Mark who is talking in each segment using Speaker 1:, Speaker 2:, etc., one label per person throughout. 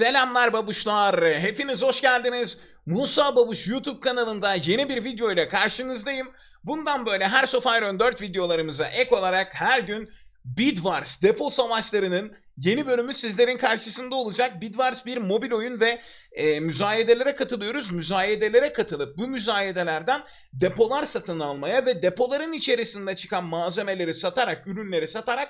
Speaker 1: Selamlar babuşlar. Hepiniz hoş geldiniz. Musa Babuş YouTube kanalında yeni bir video ile karşınızdayım. Bundan böyle her of Iron 4 videolarımıza ek olarak her gün Bid Wars depo savaşlarının yeni bölümü sizlerin karşısında olacak. Bid Wars bir mobil oyun ve e, müzayedelere katılıyoruz. Müzayedelere katılıp bu müzayedelerden depolar satın almaya ve depoların içerisinde çıkan malzemeleri satarak, ürünleri satarak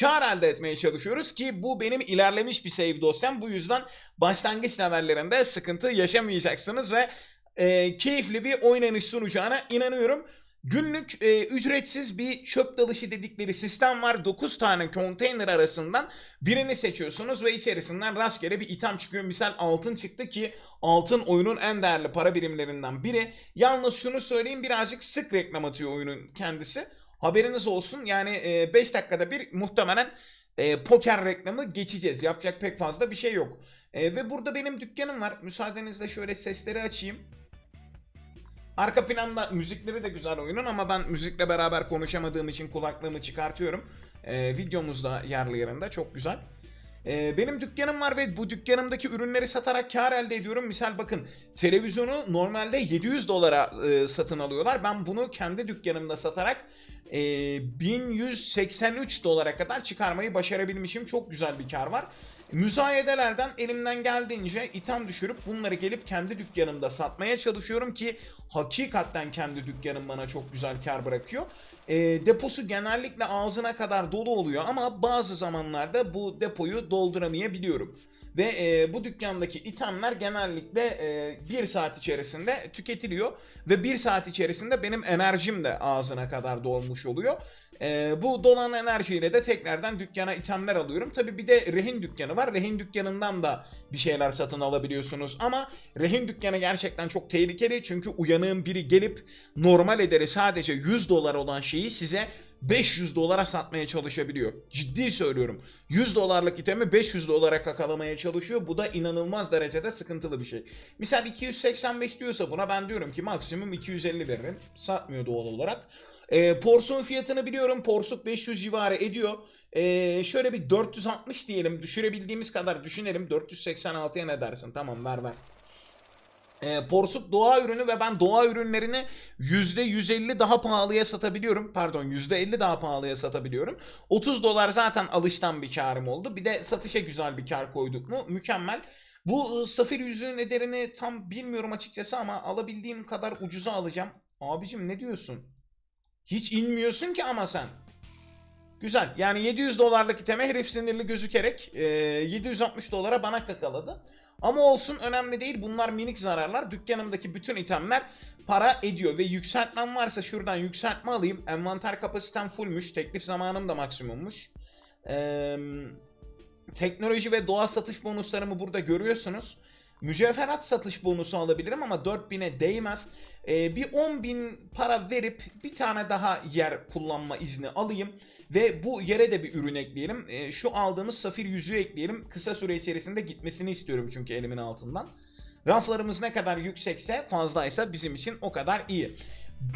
Speaker 1: kar elde etmeye çalışıyoruz ki bu benim ilerlemiş bir save dosyam. Bu yüzden başlangıç levellerinde sıkıntı yaşamayacaksınız ve e, keyifli bir oynanış sunacağına inanıyorum. Günlük e, ücretsiz bir çöp dalışı dedikleri sistem var. 9 tane konteyner arasından birini seçiyorsunuz ve içerisinden rastgele bir item çıkıyor. Misal altın çıktı ki altın oyunun en değerli para birimlerinden biri. Yalnız şunu söyleyeyim birazcık sık reklam atıyor oyunun kendisi. Haberiniz olsun yani 5 dakikada bir muhtemelen e, poker reklamı geçeceğiz. Yapacak pek fazla bir şey yok. E, ve burada benim dükkanım var. Müsaadenizle şöyle sesleri açayım. Arka planda müzikleri de güzel oyunun ama ben müzikle beraber konuşamadığım için kulaklığımı çıkartıyorum. E, videomuzda yerli yerinde çok güzel. E, benim dükkanım var ve bu dükkanımdaki ürünleri satarak kar elde ediyorum. Misal bakın televizyonu normalde 700 dolara e, satın alıyorlar. Ben bunu kendi dükkanımda satarak e, 1183 dolara kadar çıkarmayı başarabilmişim. Çok güzel bir kar var. Müzayedelerden elimden geldiğince itham düşürüp bunları gelip kendi dükkanımda satmaya çalışıyorum ki hakikaten kendi dükkanım bana çok güzel kar bırakıyor. E, deposu genellikle ağzına kadar dolu oluyor ama bazı zamanlarda bu depoyu dolduramayabiliyorum. Ve e, bu dükkandaki itemler genellikle e, bir saat içerisinde tüketiliyor. Ve bir saat içerisinde benim enerjim de ağzına kadar dolmuş oluyor. E, bu dolan enerjiyle de tekrardan dükkana itemler alıyorum. Tabi bir de rehin dükkanı var. Rehin dükkanından da bir şeyler satın alabiliyorsunuz. Ama rehin dükkanı gerçekten çok tehlikeli. Çünkü uyanığın biri gelip normal ederi sadece 100 dolar olan şeyi size 500 dolara satmaya çalışabiliyor. Ciddi söylüyorum. 100 dolarlık itemi 500 dolara kakalamaya çalışıyor. Bu da inanılmaz derecede sıkıntılı bir şey. Misal 285 diyorsa buna ben diyorum ki maksimum 250 veririm. Satmıyor doğal olarak. E, porsiyon fiyatını biliyorum. Porsuk 500 civarı ediyor. E, şöyle bir 460 diyelim. Düşürebildiğimiz kadar düşünelim. 486'ya ne dersin? Tamam ver ver. E, porsuk doğa ürünü ve ben doğa ürünlerini %150 daha pahalıya satabiliyorum. Pardon %50 daha pahalıya satabiliyorum. 30 dolar zaten alıştan bir karım oldu. Bir de satışa güzel bir kar koyduk mu mükemmel. Bu ıı, safir yüzüğün ederini tam bilmiyorum açıkçası ama alabildiğim kadar ucuza alacağım. Abicim ne diyorsun? Hiç inmiyorsun ki ama sen. Güzel. Yani 700 dolarlık iteme herif sinirli gözükerek e, 760 dolara bana kakaladı. Ama olsun önemli değil. Bunlar minik zararlar. Dükkanımdaki bütün itemler para ediyor. Ve yükseltmem varsa şuradan yükseltme alayım. Envanter kapasitem fullmüş. Teklif zamanım da maksimummuş. Eee... Teknoloji ve doğa satış bonuslarımı burada görüyorsunuz. Mücevherat satış bonusu alabilirim ama 4000'e değmez. Ee, bir 10.000 para verip bir tane daha yer kullanma izni alayım. Ve bu yere de bir ürün ekleyelim. Ee, şu aldığımız safir yüzüğü ekleyelim. Kısa süre içerisinde gitmesini istiyorum çünkü elimin altından. Raflarımız ne kadar yüksekse fazlaysa bizim için o kadar iyi.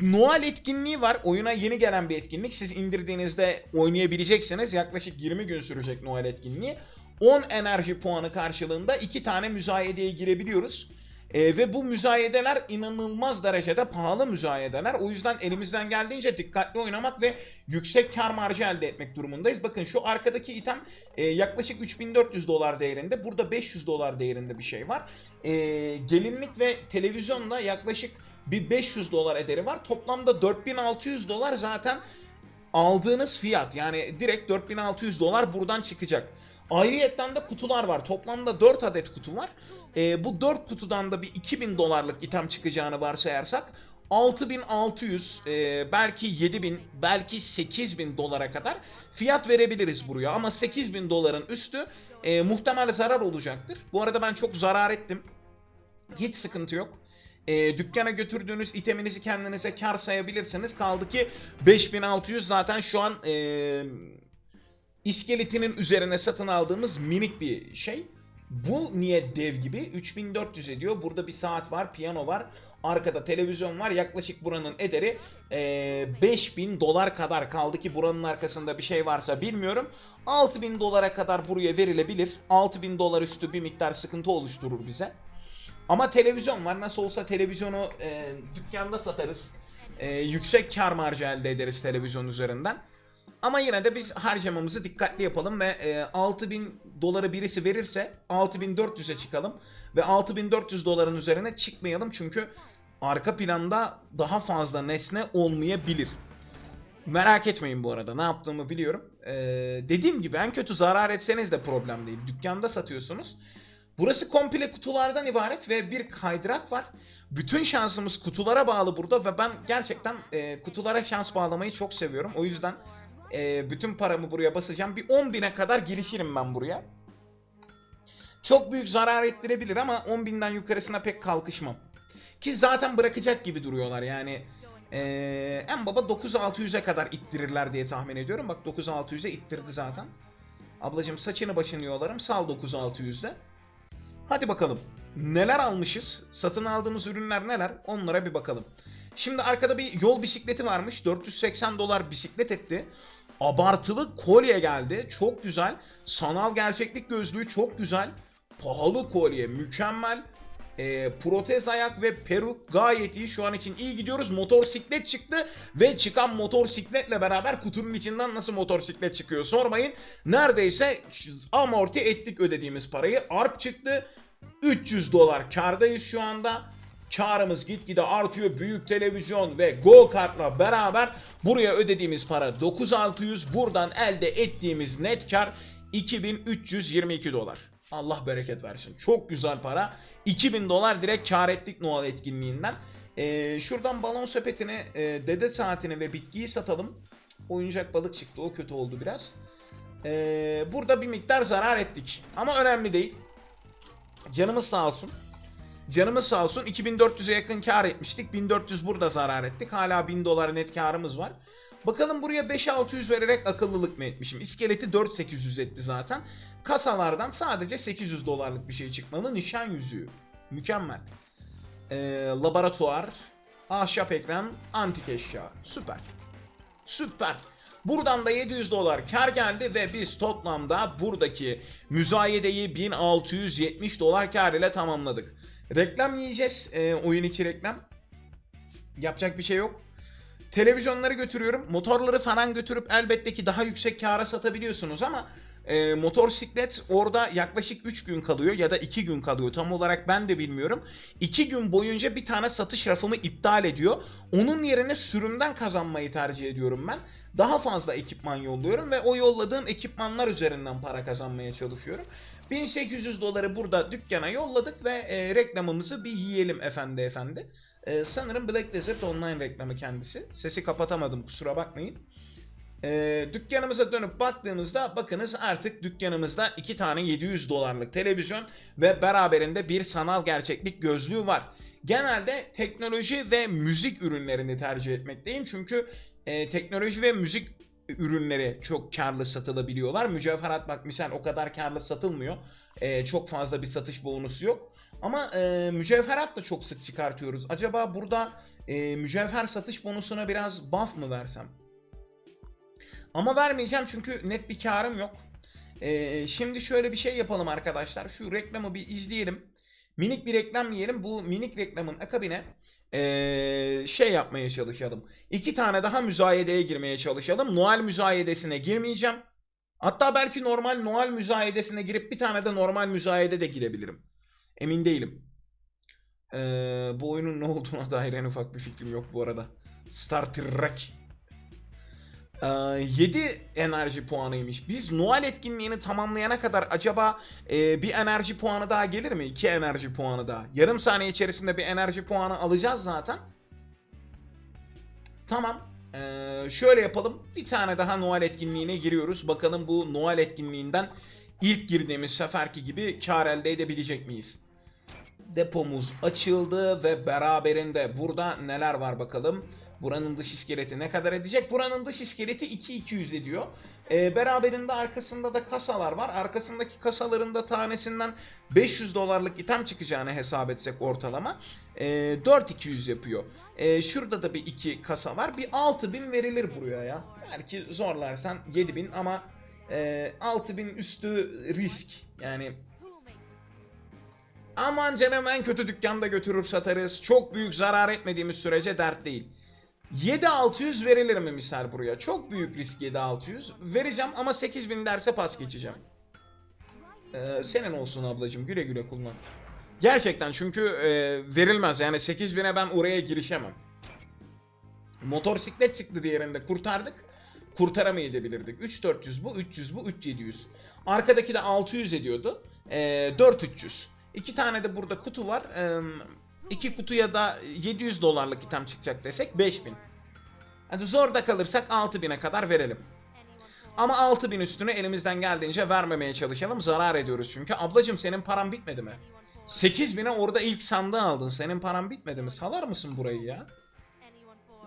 Speaker 1: Noel etkinliği var. Oyuna yeni gelen bir etkinlik. Siz indirdiğinizde oynayabileceksiniz. Yaklaşık 20 gün sürecek Noel etkinliği. 10 enerji puanı karşılığında 2 tane müzayedeye girebiliyoruz. Ee, ve bu müzayedeler inanılmaz derecede pahalı müzayedeler. O yüzden elimizden geldiğince dikkatli oynamak ve yüksek kar marjı elde etmek durumundayız. Bakın şu arkadaki item e, yaklaşık 3400 dolar değerinde. Burada 500 dolar değerinde bir şey var. E, gelinlik ve televizyonda yaklaşık bir 500 dolar ederi var. Toplamda 4600 dolar zaten aldığınız fiyat. Yani direkt 4600 dolar buradan çıkacak. Ayrıyetten de kutular var. Toplamda 4 adet kutu var. Ee, bu 4 kutudan da bir 2000 dolarlık item çıkacağını varsayarsak 6600 e, belki 7000 belki 8000 dolara kadar fiyat verebiliriz buraya. Ama 8000 doların üstü e, muhtemel zarar olacaktır. Bu arada ben çok zarar ettim. Hiç sıkıntı yok e, dükkana götürdüğünüz iteminizi kendinize kar sayabilirsiniz. Kaldı ki 5600 zaten şu an e, iskeletinin üzerine satın aldığımız minik bir şey. Bu niye dev gibi? 3400 ediyor. Burada bir saat var, piyano var. Arkada televizyon var. Yaklaşık buranın ederi eee 5000 dolar kadar kaldı ki buranın arkasında bir şey varsa bilmiyorum. 6000 dolara kadar buraya verilebilir. 6000 dolar üstü bir miktar sıkıntı oluşturur bize. Ama televizyon var. Nasıl olsa televizyonu eee, dükkanda satarız. Eee, yüksek kar marjı elde ederiz televizyon üzerinden. Ama yine de biz harcamamızı dikkatli yapalım ve e, 6000 doları birisi verirse 6400'e çıkalım ve 6400 doların üzerine çıkmayalım çünkü arka planda daha fazla nesne olmayabilir. Merak etmeyin bu arada ne yaptığımı biliyorum. Ee, dediğim gibi en kötü zarar etseniz de problem değil. Dükkanda satıyorsunuz. Burası komple kutulardan ibaret ve bir kaydırak var. Bütün şansımız kutulara bağlı burada ve ben gerçekten e, kutulara şans bağlamayı çok seviyorum. O yüzden e, bütün paramı buraya basacağım. Bir 10 bine kadar girişirim ben buraya. Çok büyük zarar ettirebilir ama 10 binden yukarısına pek kalkışmam. Ki zaten bırakacak gibi duruyorlar yani. e, en baba 9600'e kadar ittirirler diye tahmin ediyorum. Bak 9600'e ittirdi zaten. Ablacım saçını başını yolarım. Sal 9600'de. Hadi bakalım. Neler almışız? Satın aldığımız ürünler neler? Onlara bir bakalım. Şimdi arkada bir yol bisikleti varmış. 480 dolar bisiklet etti. Abartılı kolye geldi. Çok güzel. Sanal gerçeklik gözlüğü çok güzel. Pahalı kolye. Mükemmel. Ee, protez ayak ve peruk gayet iyi. Şu an için iyi gidiyoruz. Motorsiklet çıktı ve çıkan motorsikletle beraber kutunun içinden nasıl motorsiklet çıkıyor sormayın. Neredeyse amorti ettik ödediğimiz parayı. ARP çıktı. 300 dolar kardayız şu anda. Karımız gitgide artıyor. Büyük televizyon ve go kartla beraber buraya ödediğimiz para 9600. Buradan elde ettiğimiz net kar 2322 dolar. Allah bereket versin. Çok güzel para. 2000 dolar direkt kar ettik Noel etkinliğinden. Ee, şuradan balon sepetini, e, dede saatini ve bitkiyi satalım. Oyuncak balık çıktı. O kötü oldu biraz. Ee, burada bir miktar zarar ettik. Ama önemli değil. Canımız sağ olsun. Canımız sağ olsun 2400'e yakın kar etmiştik. 1400 burada zarar ettik. Hala 1000 dolar net karımız var. Bakalım buraya 5600 vererek akıllılık mı etmişim? İskeleti 4800 etti zaten. Kasalardan sadece 800 dolarlık bir şey çıkmalı. Nişan yüzüğü. Mükemmel. Ee, laboratuvar. Ahşap ekran. Antik eşya. Süper. Süper. Buradan da 700 dolar kar geldi ve biz toplamda buradaki müzayedeyi 1670 dolar kar ile tamamladık. Reklam yiyeceğiz. Ee, oyun içi reklam. Yapacak bir şey yok. Televizyonları götürüyorum. Motorları falan götürüp elbette ki daha yüksek kâra satabiliyorsunuz ama e, motosiklet orada yaklaşık 3 gün kalıyor ya da 2 gün kalıyor. Tam olarak ben de bilmiyorum. 2 gün boyunca bir tane satış rafımı iptal ediyor. Onun yerine sürümden kazanmayı tercih ediyorum ben. Daha fazla ekipman yolluyorum ve o yolladığım ekipmanlar üzerinden para kazanmaya çalışıyorum. 1800 doları burada dükkana yolladık ve e, reklamımızı bir yiyelim efendi efendi. E, sanırım Black Desert Online reklamı kendisi. Sesi kapatamadım kusura bakmayın. E, dükkanımıza dönüp baktığımızda bakınız artık dükkanımızda iki tane 700 dolarlık televizyon ve beraberinde bir sanal gerçeklik gözlüğü var. Genelde teknoloji ve müzik ürünlerini tercih etmekteyim çünkü e, teknoloji ve müzik ürünleri çok karlı satılabiliyorlar. Mücevherat bak misal o kadar karlı satılmıyor. E, çok fazla bir satış bonusu yok. Ama e, mücevherat da çok sık çıkartıyoruz. Acaba burada e, mücevher satış bonusuna biraz buff mı versem? Ama vermeyeceğim çünkü net bir karım yok. E, şimdi şöyle bir şey yapalım arkadaşlar. Şu reklamı bir izleyelim. Minik bir reklam yiyelim. Bu minik reklamın akabine ee, şey yapmaya çalışalım. İki tane daha müzayedeye girmeye çalışalım. Noel müzayedesine girmeyeceğim. Hatta belki normal Noel müzayedesine girip bir tane de normal müzayede de girebilirim. Emin değilim. Ee, bu oyunun ne olduğuna dair en ufak bir fikrim yok bu arada. Star Trek. Ee, 7 enerji puanıymış. Biz Noel etkinliğini tamamlayana kadar acaba e, bir enerji puanı daha gelir mi? 2 enerji puanı daha. Yarım saniye içerisinde bir enerji puanı alacağız zaten. Tamam. Ee, şöyle yapalım. Bir tane daha Noel etkinliğine giriyoruz. Bakalım bu Noel etkinliğinden ilk girdiğimiz seferki gibi kar elde edebilecek miyiz? Depomuz açıldı ve beraberinde burada neler var bakalım. Buranın dış iskeleti ne kadar edecek? Buranın dış iskeleti 2200 ediyor. Ee, beraberinde arkasında da kasalar var. Arkasındaki kasaların da tanesinden 500 dolarlık item çıkacağını hesap etsek ortalama. Ee, 4200 yapıyor. Ee, şurada da bir iki kasa var. Bir 6000 verilir buraya ya. Belki zorlarsan 7000 ama e, 6000 üstü risk. Yani aman canım en kötü dükkanda götürür satarız. Çok büyük zarar etmediğimiz sürece dert değil. 7600 verilir mi misal buraya? Çok büyük risk 7600. Vereceğim ama 8000 derse pas geçeceğim. Ee, senin olsun ablacığım güle güle kullan. Gerçekten çünkü e, verilmez yani 8000'e ben oraya girişemem. Motosiklet çıktı diğerinde kurtardık. Kurtaramayabilirdik. 3400 bu, 300 bu, 3700. Arkadaki de 600 ediyordu. E, 4300. İki tane de burada kutu var. E, iki kutuya da 700 dolarlık item çıkacak desek 5000. Hadi zorda kalırsak 6000'e kadar verelim. Ama 6000 üstüne elimizden geldiğince vermemeye çalışalım. Zarar ediyoruz çünkü. Ablacım senin paran bitmedi mi? 8000'e orada ilk sandığı aldın. Senin paran bitmedi mi? Salar mısın burayı ya?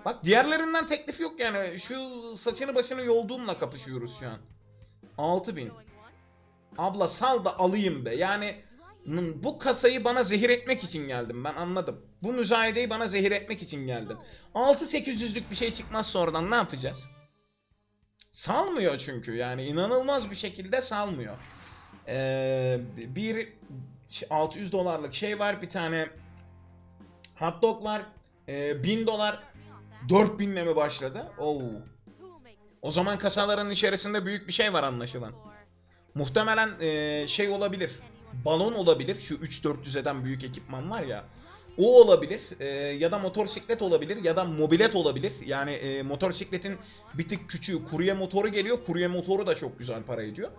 Speaker 1: Bak diğerlerinden teklif yok yani. Şu saçını başını yolduğumla kapışıyoruz şu an. 6000. Abla sal da alayım be. Yani bu kasayı bana zehir etmek için geldim ben anladım. Bu müzayedeyi bana zehir etmek için geldim. 6-800'lük bir şey çıkmazsa oradan ne yapacağız? Salmıyor çünkü yani inanılmaz bir şekilde salmıyor. Ee, bir 600 dolarlık şey var bir tane hot dog var. Ee, 1000 dolar 4000 ile mi başladı? Oo. O zaman kasaların içerisinde büyük bir şey var anlaşılan. Muhtemelen ee, şey olabilir. Balon olabilir. Şu 3-400 eden büyük ekipman var ya. O olabilir. Ee, ya da motosiklet olabilir. Ya da mobilet olabilir. Yani ee, motosikletin bir tık küçüğü. Kurye motoru geliyor. Kurye motoru da çok güzel para ediyor.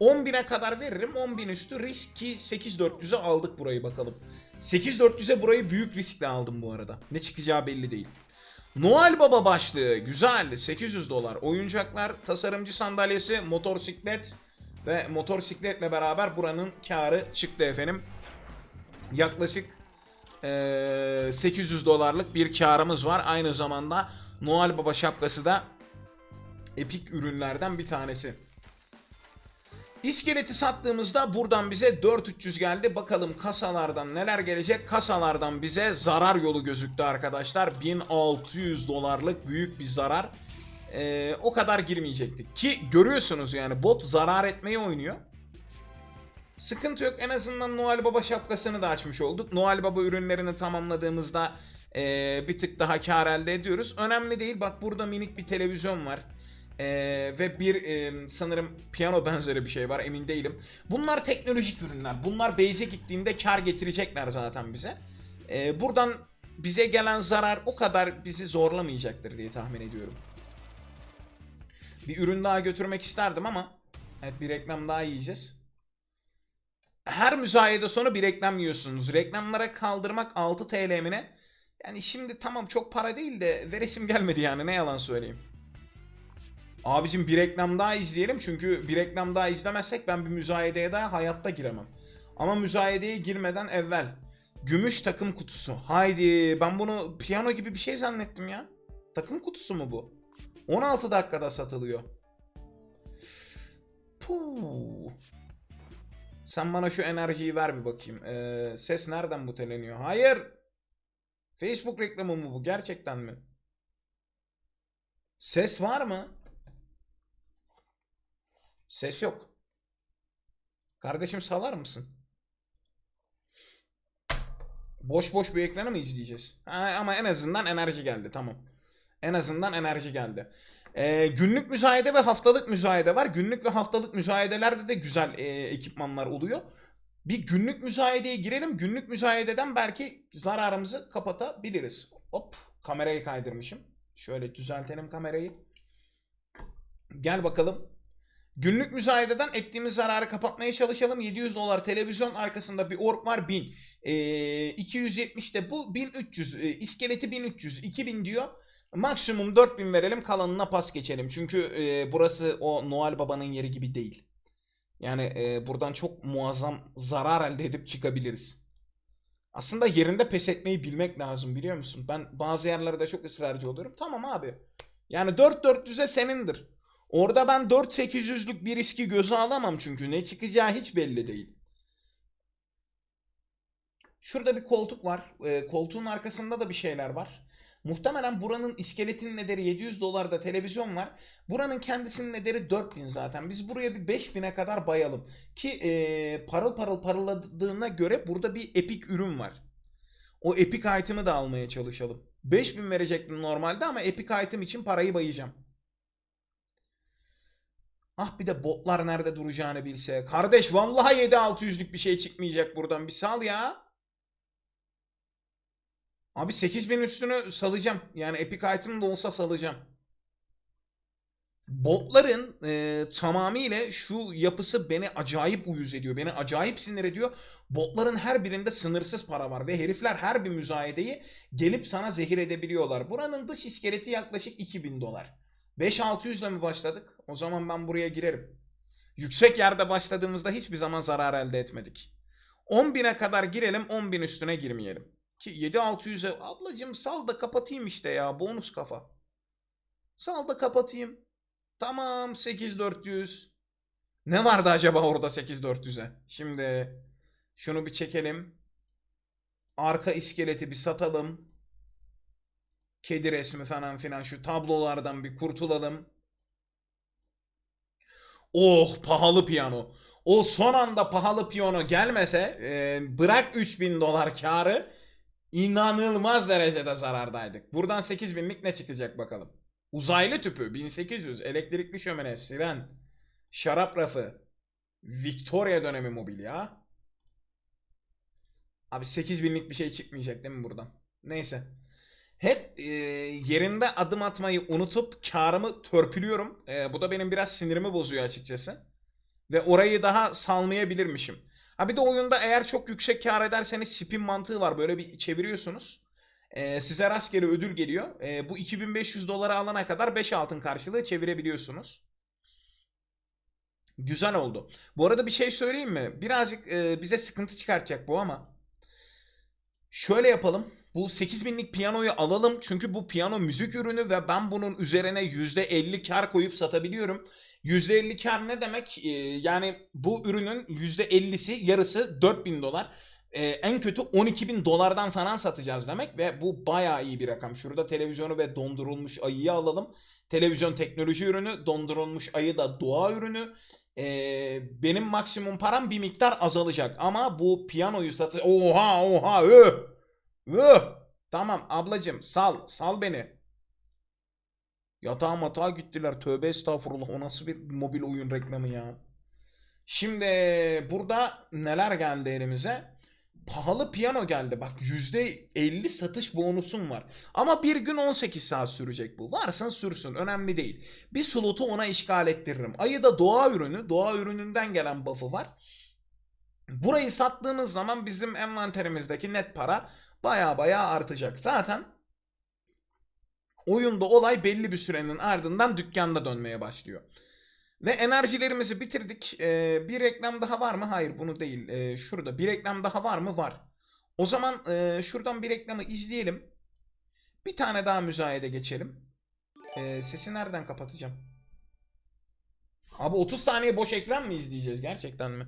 Speaker 1: 10.000'e kadar veririm. 10.000 üstü risk ki 8.400'e aldık burayı bakalım. 8.400'e burayı büyük riskle aldım bu arada. Ne çıkacağı belli değil. Noel Baba başlığı. Güzel. 800 dolar. Oyuncaklar, tasarımcı sandalyesi, motosiklet ve motosikletle beraber buranın karı çıktı efendim. Yaklaşık eee, 800 dolarlık bir karımız var. Aynı zamanda Noel Baba şapkası da epik ürünlerden bir tanesi. İskeleti sattığımızda buradan bize 4300 geldi. Bakalım kasalardan neler gelecek? Kasalardan bize zarar yolu gözüktü arkadaşlar. 1600 dolarlık büyük bir zarar. Ee, o kadar girmeyecektik. Ki görüyorsunuz yani bot zarar etmeyi oynuyor. Sıkıntı yok. En azından Noel Baba şapkasını da açmış olduk. Noel Baba ürünlerini tamamladığımızda ee, bir tık daha kar elde ediyoruz. Önemli değil. Bak burada minik bir televizyon var. Ee, ve bir e, sanırım piyano benzeri bir şey var emin değilim. Bunlar teknolojik ürünler. Bunlar base'e gittiğinde kar getirecekler zaten bize. Ee, buradan bize gelen zarar o kadar bizi zorlamayacaktır diye tahmin ediyorum. Bir ürün daha götürmek isterdim ama evet bir reklam daha yiyeceğiz. Her müzayede sonu bir reklam yiyorsunuz. Reklamlara kaldırmak 6 TL mi ne? Yani şimdi tamam çok para değil de veresim gelmedi yani ne yalan söyleyeyim. Abicim bir reklam daha izleyelim çünkü bir reklam daha izlemezsek ben bir müzayedeye daha hayatta giremem. Ama müzayedeye girmeden evvel gümüş takım kutusu. Haydi ben bunu piyano gibi bir şey zannettim ya. Takım kutusu mu bu? 16 dakikada satılıyor. Puh. Sen bana şu enerjiyi ver bir bakayım. Ee, ses nereden buteleniyor? Hayır. Facebook reklamı mı bu? Gerçekten mi? Ses var mı? Ses yok. Kardeşim salar mısın? Boş boş bir ekranı mı izleyeceğiz? Ha, ama en azından enerji geldi tamam. En azından enerji geldi. Ee, günlük müzayede ve haftalık müzayede var. Günlük ve haftalık müzayedelerde de güzel e, ekipmanlar oluyor. Bir günlük müzayedeye girelim. Günlük müzayededen belki zararımızı kapatabiliriz. Hop kamerayı kaydırmışım. Şöyle düzeltelim kamerayı. Gel bakalım. Günlük müzayededen ettiğimiz zararı kapatmaya çalışalım. 700 dolar televizyon arkasında bir ork var 1000. Ee, 270 de bu 1300. Ee, iskeleti 1300. 2000 diyor. Maksimum 4000 verelim kalanına pas geçelim. Çünkü e, burası o Noel Baba'nın yeri gibi değil. Yani e, buradan çok muazzam zarar elde edip çıkabiliriz. Aslında yerinde pes etmeyi bilmek lazım biliyor musun? Ben bazı yerlerde çok ısrarcı oluyorum. Tamam abi. Yani 4400'e senindir. Orada ben 4800'lük bir riski göze alamam çünkü ne çıkacağı hiç belli değil. Şurada bir koltuk var. Ee, koltuğun arkasında da bir şeyler var. Muhtemelen buranın iskeletinin ederi 700 dolarda televizyon var. Buranın kendisinin ederi 4000 zaten. Biz buraya bir 5000'e kadar bayalım. Ki ee, parıl parıl parıldadığına göre burada bir epik ürün var. O epik item'ı da almaya çalışalım. 5000 verecektim normalde ama epik item için parayı bayacağım. Ah bir de botlar nerede duracağını bilse. Kardeş vallahi 7600'lük bir şey çıkmayacak buradan. Bir sal ya. Abi 8000 üstünü salacağım. Yani epic item da olsa salacağım. Botların e, tamamıyla şu yapısı beni acayip uyuz ediyor. Beni acayip sinir ediyor. Botların her birinde sınırsız para var ve herifler her bir müzayedeyi gelip sana zehir edebiliyorlar. Buranın dış iskeleti yaklaşık 2000 dolar. 5-600 ile mi başladık? O zaman ben buraya girerim. Yüksek yerde başladığımızda hiçbir zaman zarar elde etmedik. 10.000'e kadar girelim 10.000 üstüne girmeyelim. Ki 7-600'e ablacım sal da kapatayım işte ya bonus kafa. Sal da kapatayım. Tamam 8400. Ne vardı acaba orada 8400'e? Şimdi şunu bir çekelim. Arka iskeleti bir satalım. Kedi resmi falan filan şu tablolardan bir kurtulalım. Oh pahalı piyano. O son anda pahalı piyano gelmese e, bırak 3000 dolar karı inanılmaz derecede zarardaydık. Buradan 8000'lik ne çıkacak bakalım. Uzaylı tüpü 1800, elektrikli şömine, siren, şarap rafı, Victoria dönemi mobilya. Abi 8000'lik bir şey çıkmayacak değil mi buradan? Neyse. Hep e, yerinde adım atmayı unutup karımı törpülüyorum. E, bu da benim biraz sinirimi bozuyor açıkçası. Ve orayı daha salmayabilirmişim. Ha bir de oyunda eğer çok yüksek kar ederseniz spin mantığı var. Böyle bir çeviriyorsunuz. E, size rastgele ödül geliyor. E, bu 2500 dolara alana kadar 5 altın karşılığı çevirebiliyorsunuz. Güzel oldu. Bu arada bir şey söyleyeyim mi? Birazcık e, bize sıkıntı çıkartacak bu ama. Şöyle yapalım. Bu 8000'lik piyanoyu alalım. Çünkü bu piyano müzik ürünü ve ben bunun üzerine %50 kar koyup satabiliyorum. %50 kar ne demek? Ee, yani bu ürünün %50'si yarısı 4000 dolar. Ee, en kötü 12.000 dolardan falan satacağız demek ve bu bayağı iyi bir rakam. Şurada televizyonu ve dondurulmuş ayıyı alalım. Televizyon teknoloji ürünü, dondurulmuş ayı da doğa ürünü. Ee, benim maksimum param bir miktar azalacak ama bu piyanoyu satı... Oha oha öh! Öh! Tamam ablacım sal sal beni. Yatağa matağa gittiler. Tövbe estağfurullah. O nasıl bir mobil oyun reklamı ya. Şimdi burada neler geldi elimize? Pahalı piyano geldi. Bak %50 satış bonusum var. Ama bir gün 18 saat sürecek bu. Varsın sürsün. Önemli değil. Bir slotu ona işgal ettiririm. Ayı da doğa ürünü. Doğa ürününden gelen buff'ı var. Burayı sattığımız zaman bizim envanterimizdeki net para baya baya artacak. Zaten oyunda olay belli bir sürenin ardından dükkanda dönmeye başlıyor. Ve enerjilerimizi bitirdik. Ee, bir reklam daha var mı? Hayır bunu değil. Ee, şurada bir reklam daha var mı? Var. O zaman e, şuradan bir reklamı izleyelim. Bir tane daha müzayede geçelim. Ee, sesi nereden kapatacağım? Abi 30 saniye boş ekran mı izleyeceğiz gerçekten mi?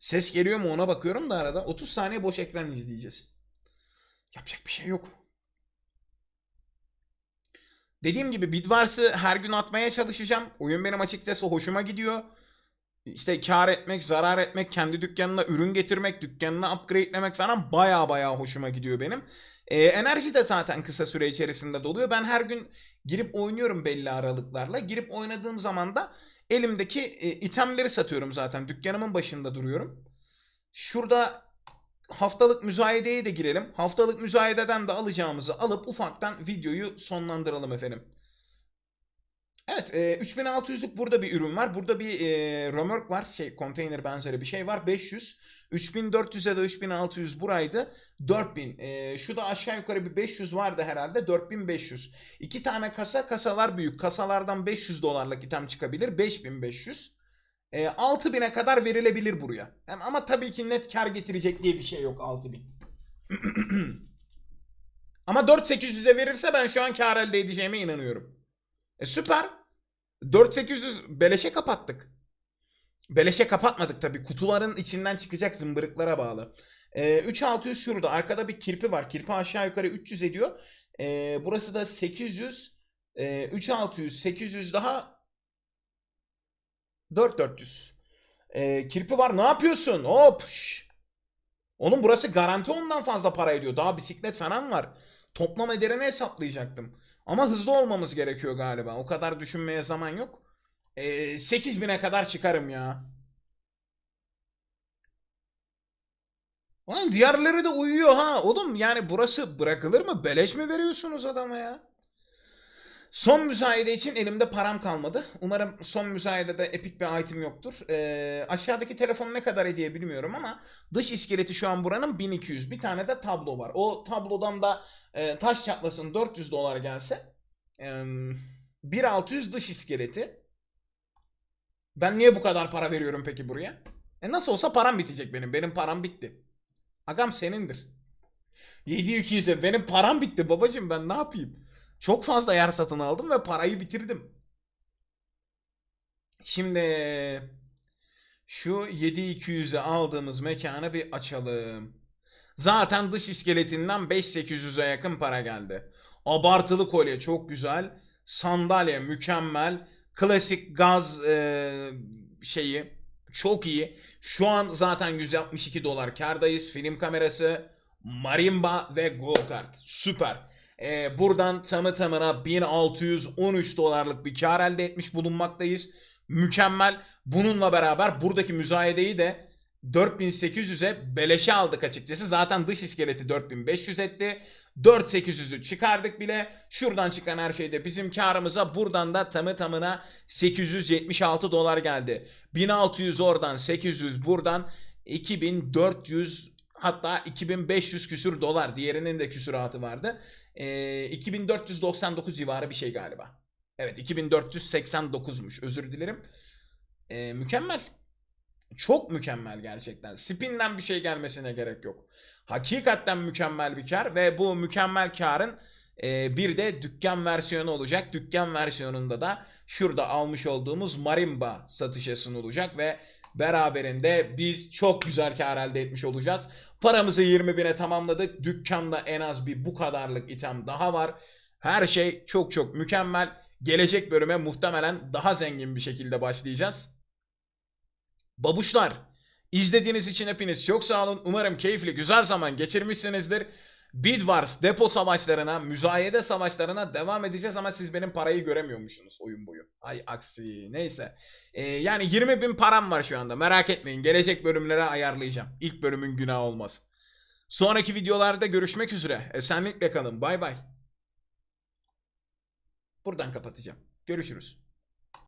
Speaker 1: Ses geliyor mu ona bakıyorum da arada. 30 saniye boş ekran izleyeceğiz. Yapacak bir şey yok. Dediğim gibi Bidwars'ı her gün atmaya çalışacağım. Oyun benim açıkçası hoşuma gidiyor. İşte kar etmek, zarar etmek, kendi dükkanına ürün getirmek, dükkanına upgrade'lemek falan baya baya hoşuma gidiyor benim. Ee, enerji de zaten kısa süre içerisinde doluyor. Ben her gün girip oynuyorum belli aralıklarla. Girip oynadığım zaman da elimdeki e, itemleri satıyorum zaten. Dükkanımın başında duruyorum. Şurada haftalık müzayedeye de girelim. Haftalık müzayededen de alacağımızı alıp ufaktan videoyu sonlandıralım efendim. Evet, e, 3600'lük burada bir ürün var. Burada bir e, römork var. Şey, konteyner benzeri bir şey var. 500. 3400'e de 3600 buraydı. 4000. E, şu da aşağı yukarı bir 500 vardı herhalde. 4500. İki tane kasa. Kasalar büyük. Kasalardan 500 dolarlık item çıkabilir. 5500. E, 6000'e kadar verilebilir buraya. Ama tabii ki net kar getirecek diye bir şey yok 6000. Ama 4800'e verirse ben şu an kar elde edeceğime inanıyorum. E süper. 4800 beleşe kapattık. Beleşe kapatmadık tabii. Kutuların içinden çıkacak zımbırıklara bağlı. E, 3600 şurada. Arkada bir kirpi var. Kirpi aşağı yukarı 300 ediyor. E, burası da 800. E, 3600, 800 daha 4400. E, kirpi var. Ne yapıyorsun? Hop. şş. Oğlum burası garanti ondan fazla para ediyor. Daha bisiklet falan var. Toplam ederini hesaplayacaktım. Ama hızlı olmamız gerekiyor galiba. O kadar düşünmeye zaman yok. Ee, 8000'e kadar çıkarım ya. Lan diğerleri de uyuyor ha. Oğlum yani burası bırakılır mı? Beleş mi veriyorsunuz adama ya? Son müzayede için elimde param kalmadı. Umarım son müzayedede epik bir item yoktur. Ee, aşağıdaki telefon ne kadar hediye bilmiyorum ama dış iskeleti şu an buranın 1200. Bir tane de tablo var. O tablodan da e, taş çatlasın 400 dolar gelse e, 1600 dış iskeleti. Ben niye bu kadar para veriyorum peki buraya? E nasıl olsa param bitecek benim. Benim param bitti. Agam senindir. 7200'e benim param bitti babacım ben ne yapayım? Çok fazla yer satın aldım ve parayı bitirdim. Şimdi şu 7200'e aldığımız mekanı bir açalım. Zaten dış iskeletinden 5800'e yakın para geldi. Abartılı kolye çok güzel. Sandalye mükemmel. Klasik gaz e, şeyi çok iyi. Şu an zaten 162 dolar kardayız. Film kamerası, marimba ve go kart. Süper. E, buradan tamı tamına 1613 dolarlık bir kar elde etmiş bulunmaktayız. Mükemmel. Bununla beraber buradaki müzayedeyi de 4800'e beleşe aldık açıkçası. Zaten dış iskeleti 4500 etti. 4800'ü çıkardık bile. Şuradan çıkan her şey de bizim karımıza. Buradan da tamı tamına 876 dolar geldi. 1600 oradan 800 buradan 2400 hatta 2500 küsür dolar. Diğerinin de küsuratı vardı. Ee, 2499 civarı bir şey galiba. Evet 2489'muş özür dilerim. Ee, mükemmel. Çok mükemmel gerçekten. Spin'den bir şey gelmesine gerek yok. Hakikaten mükemmel bir kar ve bu mükemmel karın e, bir de dükkan versiyonu olacak. Dükkan versiyonunda da şurada almış olduğumuz marimba satışa sunulacak ve beraberinde biz çok güzel kar elde etmiş olacağız. Paramızı 20 bine tamamladık. Dükkanda en az bir bu kadarlık item daha var. Her şey çok çok mükemmel. Gelecek bölüme muhtemelen daha zengin bir şekilde başlayacağız. Babuşlar, izlediğiniz için hepiniz çok sağ olun. Umarım keyifli, güzel zaman geçirmişsinizdir. Bid Wars depo savaşlarına, müzayede savaşlarına devam edeceğiz ama siz benim parayı göremiyormuşsunuz oyun boyu. Ay aksi neyse. Ee, yani 20 bin param var şu anda merak etmeyin. Gelecek bölümlere ayarlayacağım. İlk bölümün günahı olmaz. Sonraki videolarda görüşmek üzere. Esenlikle kalın. Bay bay. Buradan kapatacağım. Görüşürüz.